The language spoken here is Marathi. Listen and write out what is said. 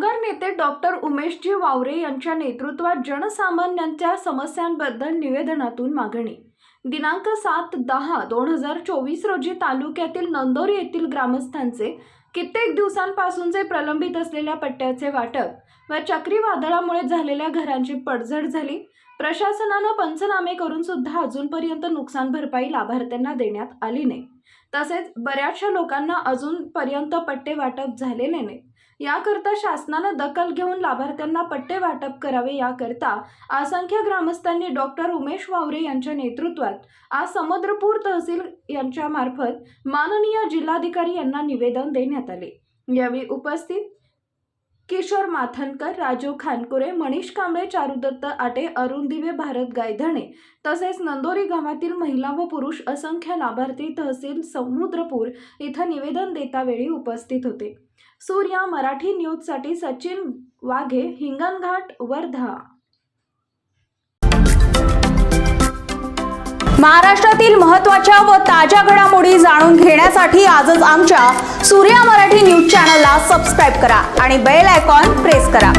डॉक्टर उमेशजी वावरे यांच्या नेतृत्वात जनसामान्यांच्या समस्यांबद्दल निवेदनातून मागणी. दिनांक सात दहा दोन हजार चोवीस रोजी तालुक्यातील नंदोरी येथील ग्रामस्थांचे कित्येक दिवसांपासूनचे प्रलंबित असलेल्या पट्ट्याचे वाटप व चक्रीवादळामुळे झालेल्या घरांची पडझड झाली. प्रशासनानं पंचनामे करून सुद्धा अजूनपर्यंत नुकसान भरपाई लाभार्थ्यांना देण्यात आली नाही. तसेच बऱ्याचशा लोकांना अजूनपर्यंत पट्टे वाटप झालेले नाही याकरता शासनानं दखल घेऊन लाभार्थ्यांना पट्टे वाटप करावे याकरता असंख्य ग्रामस्थांनी डॉक्टर उमेश वावरे यांच्या नेतृत्वात आज समुद्रपूर तहसील यांच्या मार्फत माननीय जिल्हाधिकारी यांना निवेदन देण्यात आले. यावेळी उपस्थित किशोर माथनकर राजू खानकुरे मनीष कांबळे चारुदत्त आटे अरुण दिवे भारत गायधणे तसेच नंदोरी गावातील महिला व पुरुष असंख्य लाभार्थी तहसील समुद्रपूर इथं निवेदन देतावेळी उपस्थित होते. सूर्या मराठी न्यूजसाठी सचिन वाघे हिंगणघाट वर्धा. महाराष्ट्रातील महत्त्वाच्या व ताज्या घडामोडी जाणून घेण्यासाठी आजच आमच्या सूर्या मराठी न्यूज चॅनलला सबस्क्राईब करा आणि बेल आयकॉन प्रेस करा.